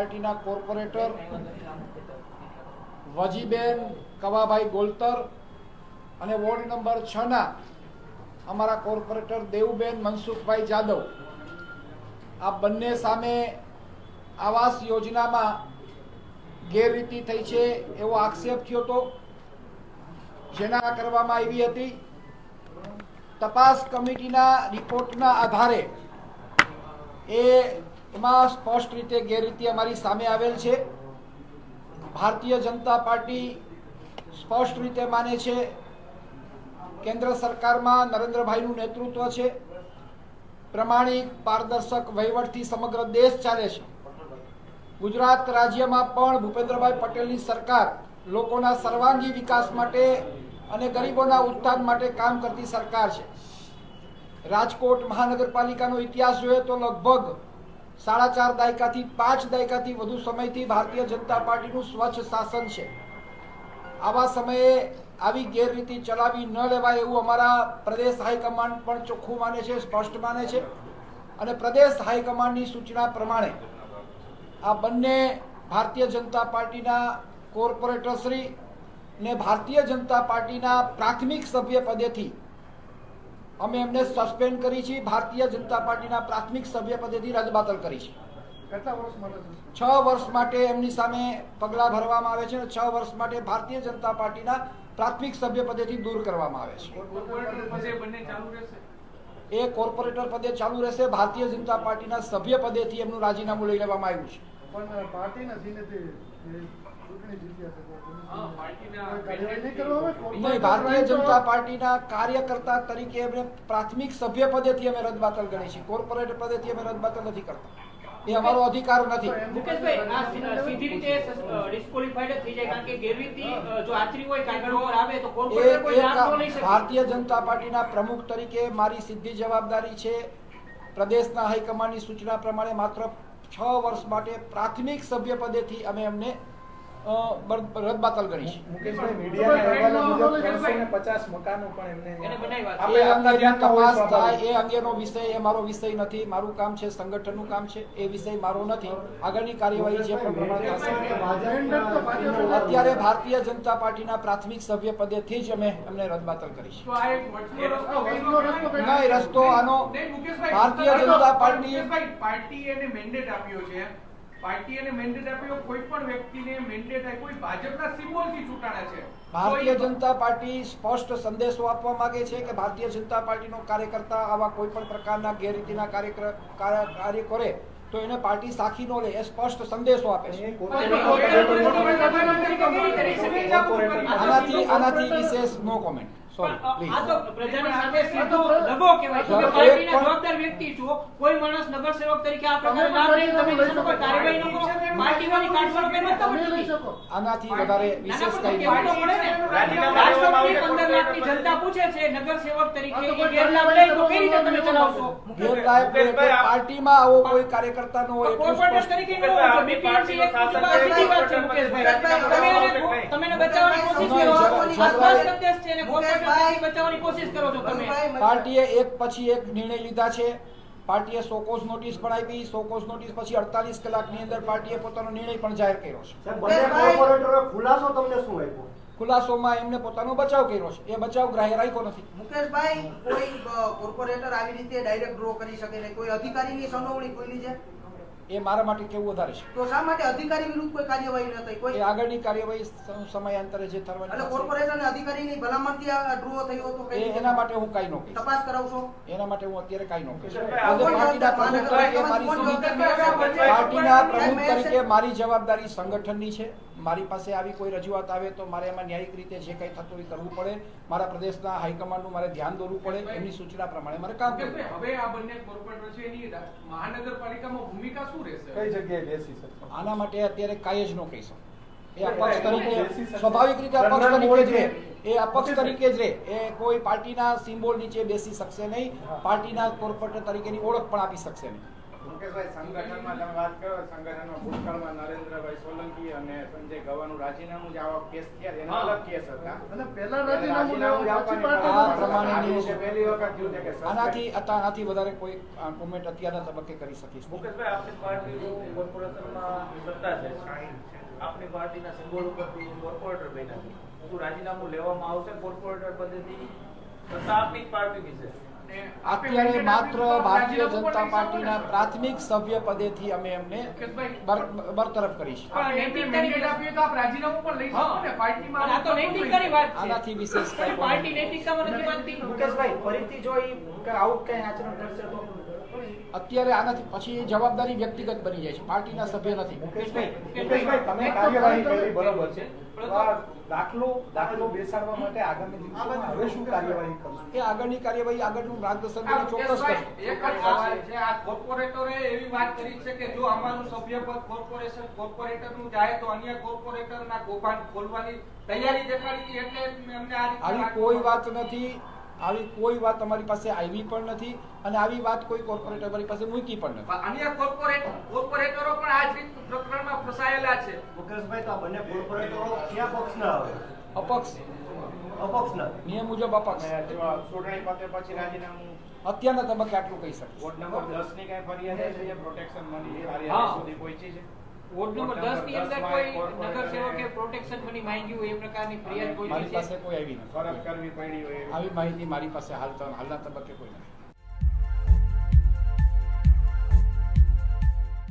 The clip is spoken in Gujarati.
પાર્ટીના કોર્પોરેટર વજીબેન કવાભાઈ ગોલતર અને વોર્ડ નંબર છ ના અમારા કોર્પોરેટર દેવુબેન મનસુખભાઈ જાદવ. આ બંને સામે આવાસ યોજનામાં ગેરરીતિ થઈ છે એવો આક્ષેપ થયો હતો. જેના કરવામાં આવી હતી. તપાસ કમિટીના રિપોર્ટના આધારે એ એમાં સ્પષ્ટ રીતે ગેરરીતિ અમારી સામે આવેલ છે. ભારતીય જનતા પાર્ટી સ્પષ્ટ રીતે માને છે. કેન્દ્ર સરકારમાં નરેન્દ્રભાઈનું નેતૃત્વ છે. પ્રમાણિક પારદર્શક વહીવટથી સમગ્ર દેશ ચાલે છે. ગુજરાત રાજ્યમાં પણ ભૂપેન્દ્રભાઈ પટેલની સરકાર લોકોના સર્વાંગી વિકાસ માટે અને ગરીબોના ઉત્થાન માટે કામ કરતી સરકાર છે. રાજકોટ મહાનગરપાલિકાનો ઇતિહાસ જોઈએ તો લગભગ સાડા ચાર દાયકાથી પાંચ દાયકાથી વધુ સમયથી ભારતીય જનતા પાર્ટીનું સ્વચ્છ શાસન છે. આવા સમયે આવી ગેરરીતિ ચલાવી ન લેવાય એવું અમારા પ્રદેશ હાઈકમાન્ડ પણ ચોખ્ખું માને છે, સ્પષ્ટ માને છે. અને પ્રદેશ હાઈકમાન્ડની સૂચના પ્રમાણે આ બંને ભારતીય જનતા પાર્ટીના કોર્પોરેટરશ્રી ને ભારતીય જનતા પાર્ટીના પ્રાથમિક સભ્ય પદેથી અમે એમને સસ્પેન્ડ કરી છે. ભારતીય જનતા પાર્ટીના પ્રાથમિક સભ્ય પદેથી રદબાતલ કરી છે. છે? વર્ષ માટે એમની સામે પગલાં ભરવામાં આવે છે અને છ વર્ષ માટે ભારતીય જનતા પાર્ટીના પ્રાથમિક સભ્ય પદેથી દૂર કરવામાં આવે છે. એ કોર્પોરેટર પદે ચાલુ રહેશે. ભારતીય જનતા પાર્ટીના સભ્ય પદેથી એમનું રાજીનામું લઈ લેવામાં આવ્યું છે. પણ પાર્ટી નથી ભારતીય જનતા પાર્ટીના કાર્યકર્તા તરીકે એમને પ્રાથમિક સભ્ય પદેથી અમે રદબાતલ ગણી છીએ. કોર્પોરેટર પદેથી અમે રદબાતલ નથી કરતા. એ અમારો અધિકાર નથી. મુકેશભાઈ આ સીધી રીતે ડિસ્કોલિફાઈડ થઈ જાય કારણ કે ગેરરીતિ જો આચરી હોય કાગળ આવે તો એ કોઈ લાભ લઈ શકે. ભારતીય જનતા પાર્ટીના પ્રમુખ તરીકે મારી સીધી જવાબદારી છે. પ્રદેશના હાઈકમાન્ડની સૂચના પ્રમાણે માત્ર છ વર્ષ માટે પ્રાથમિક સભ્ય પદેથી અમે એમને અ, બર- રદબાતલ ગણી મુકેશભાઈ મીડિયાના પચાસ મકાનો પણ એમને આપણે એ અંગેની ધ્યાનમાં હોય તપાસ થાય એ અંગેનો વિષય એ મારો વિષય નથી મારું કામ છે સંગઠનનું કામ છે એ વિષય મારો નથી. આગળની કાર્યવાહી જે પણ પ્રમાણે અત્યારે ભારતીય જનતા પાર્ટીના પ્રાથમિક સભ્ય પદેથી જ અમે એમને રદબાતલ કરી છે તો આ એક વચલો રસ્તો વચલો રસ્તો કઈ નહીં રસ્તો આનો ભારતીય જનતા પાર્ટી પાર્ટીએ મેન્ડેટ આપ્યો છે. પાર્ટીએ મેન્ડેટ આપ્યો કોઈ પણ વ્યક્તિને મેન્ડેટ આપ્યો કોઈ ભાજપના સિમ્બોલથી ચૂંટાણા છે ભારતીય જનતા પાર્ટી સ્પષ્ટ સંદેશો આપવા માંગે છે કે ભારતીય જનતા પાર્ટીનો કાર્યકર્તા આવા કોઈ પણ પ્રકારના ગેરરીતિના કાર્ય કાર્ય કરે તો એને પાર્ટી સાખી નો લે એ સ્પષ્ટ સંદેશો આપે છે આનાથી આનાથી વિશેષ નો કોમેન્ટ આ તો પ્રજાની સાથે સીધો દગો કહેવાય. તમે પાર્ટીના જવાબદાર વ્યક્તિ છો કોઈ માણસ નગરસેવક તરીકે આ પ્રકારે પણ લઈને તમે લઈ એની કાર્યવાહી ન કરો. પાર્ટીમાંથી કાઢવાનો કોઈ મતલબ તમે જ લઈ નથી આનાથી વધારે ના, ના, વિશેષ કઈ તો નહીં કહેવું તો પડે ને. રાજીનામા રાષ્ટ્રપતિ લેવામાં આવે પંદર લાખની જનતા પૂછે છે નગરસેવક તરીકે એ ગેરલાભ લે તો કેવી રીતે તમે ચલાવશો? ગેરલાયક હોય એટલે પાર્ટીમાં આવો કોઈ કાર્યકર્તા નો કોર્પોરેટર તરીકે ન હોવો જોઈએ. એક સીધી વાત છે, મુકેશભાઈ. તમે એને- બચાવવાની કોશિશ કરો. છે, કોર્પોરેટર તરીકે બચાવવાની કોશિશ કરો છો તમે. પાર્ટીએ એક પછી એક નિર્ણય લીધા છે. પાર્ટીએ સોકોસ નોટિસ પણ આપી સોકોસ નોટિસ પછી અડતાલીસ કલાકની અંદર પાર્ટીએ પોતાનો નિર્ણય પણ જાહેર કર્યો છે. ખુલાસો તમને શું આપ્યો? ખુલાસોમાં એમને પોતાનો બચાવ કર્યો છે. એ બચાવ ગ્રાહ્ય રાખ્યો નથી. મુકેશભાઈ કોઈ કોર્પોરેટર આવી રીતે ડાયરેક્ટ ડ્રો કરી શકે નહીં. કોઈ અધિકારીની સંડોવણી કોઈની છે એ મારા માટે કેવું વધારે છે? તો શા માટે અધિકારી વિરુદ્ધ કોઈ કાર્યવાહી ન થઈ? કોઈ આગળની કાર્યવાહી સમયાંતરે જે થવાની એટલે કોર્પોરેશન અધિકારીની ભલામણથી આ ડ્રો થયો તો કઈ એના માટે હું કાંઈ ન તપાસ કરાવશો? એના માટે હું અત્યારે કાંઈ ન પાર્ટીના પ્રમુખ તરીકે મારી સીધી- પાર્ટીના પ્રમુખ તરીકે મારી જવાબદારી સંગઠનની છે. મારી પાસે આવી કોઈ રજૂઆત આવે તો મારે એમાં ન્યાયિક રીતે જે કંઈ થતું હોય કરવું પડે. મારા પ્રદેશના હાઈકમાન્ડનું મારે ધ્યાન દોરવું પડે. એમની સૂચના પ્રમાણે મારે કામ કરવું હવે આ બંને કોર્પોરેટર છે એની મહાનગરપાલિકામાં ભૂમિકા શું કઈ જગ્યાએ બેસી શકે? આના માટે અત્યારે કાંઈ જ ન કહી શકું. એ અપક્ષ તરીકે સ્વાભાવિક રીતે અપક્ષ તરીકે જ રહે. એ અપક્ષ તરીકે જ રહે. એ કોઈ પાર્ટીના સિમ્બોલ નીચે બેસી શકશે નહીં. પાર્ટીના કોર્પોરેટર તરીકેની ઓળખ પણ આપી શકશે નહીં. મુકેશભાઈ સંગઠનમાં તમે વાત કરો સંગઠનમાં ભૂતકાળમાં નરેન્દ્રભાઈ સોલંકી અને સંજય ગવાનું રાજીનામું જે આવા કેસ થયા એના અલગ કેસ હતા. અને પહેલા રાજીનામું લેવા પછી આપવાની પાર્ટી આ આ પ્રમાણેની દિવસે પહેલી વખત થયું છે કે આનાથી આનાથી વધારે કોઈ કોમેન્ટ અત્યારના તબક્કે કરી શકીશ મુકેશભાઈ આપની પાર્ટી કોર્પોરેશનમાં સત્તા છે. આપની પાર્ટીના સિમ્બોલ ઉપરથી કોર્પોરેટર બન્યા છે. શું રાજીનામું લેવામાં આવશે કોર્પોરેટર પદેથી? સત્તા આપની અને આપે અત્યારે માત્ર ભારતીય જનતા પાર્ટીના પ્રાથમિક સભ્ય પદેથી અમે એમને બરતરફ કરીશ. આપણે એમને mandate આપ્યું તો આપ રાજીનામું પણ લઈ શકો ને? પાર્ટીમાં પણ આ તો નૈતિકતાની વાત આનાથી વિશેષ ફરીથી જો આવું કઈ આચરણ કરશે તો અત્યારે આનાથી પછી જવાબદારી વ્યક્તિગત બની જાય છે પાર્ટીના સભ્ય નથી. મુકેશભાઈ મુકેશભાઈ તમે કાર્યવાહી કરી બરોબર છે. દાખલો દાખલો બેસાડવા માટે આગામી દિવસોમાં હવે શું કાર્યવાહી કરશો? એ આગળની કાર્યવાહી આગળનું માર્ગદર્શન ચોક્કસ મુકેશભાઈ, એક જ સવાલ છે. આ કોર્પોરેટરે એવી વાત કરી છે કે જો અમારું સભ્યપદ કોર્પોરેશન કોર્પોરેટરનું જાય તો અન્ય કોર્પોરેટરના કૌભાંડ ખોલવાની તૈયારી દેખાડી એટલે અમને આ આવી કોઈ વાત નથી. આવી કોઈ વાત અમારી પાસે આવી પણ નથી અને આવી વાત કોઈ કોર્પોરેટર અમારી પાસે મૂકી પણ નથી. પણ અન્ય કોર્પોરેટ કોર્પોરેટરો પણ આ જ પ્રકરણમાં ફસાયેલા છે. મુકેશભાઈ તો આ બંને કોર્પોરેટરો કયા પક્ષના આવે? અપક્ષ. અપક્ષના નિયમ મુજબ અપક્ષ. ચૂંટણી પતે પછી રાજીનામું અત્યારના તબક્કે આટલું કહી શકો વોર્ડ નંબર 10 ની કઈ ફરિયાદ છે જે પ્રોટેક્શન મળી એ સુધી પહોંચી છે? વોર્ડ નંબર 10 ની અંદર કોઈ 10 માં નગરસેવકે પ્રોટેક્શન મની માંગ્યું હોય એ પ્રકારની ફરિયાદ કોઈ મારી પાસે કોઈ આવી ફરજ નથી કરવી પડી હોય આવી માહિતી મારી પાસે હાલ હાલના તબક્કે કોઈ નથી.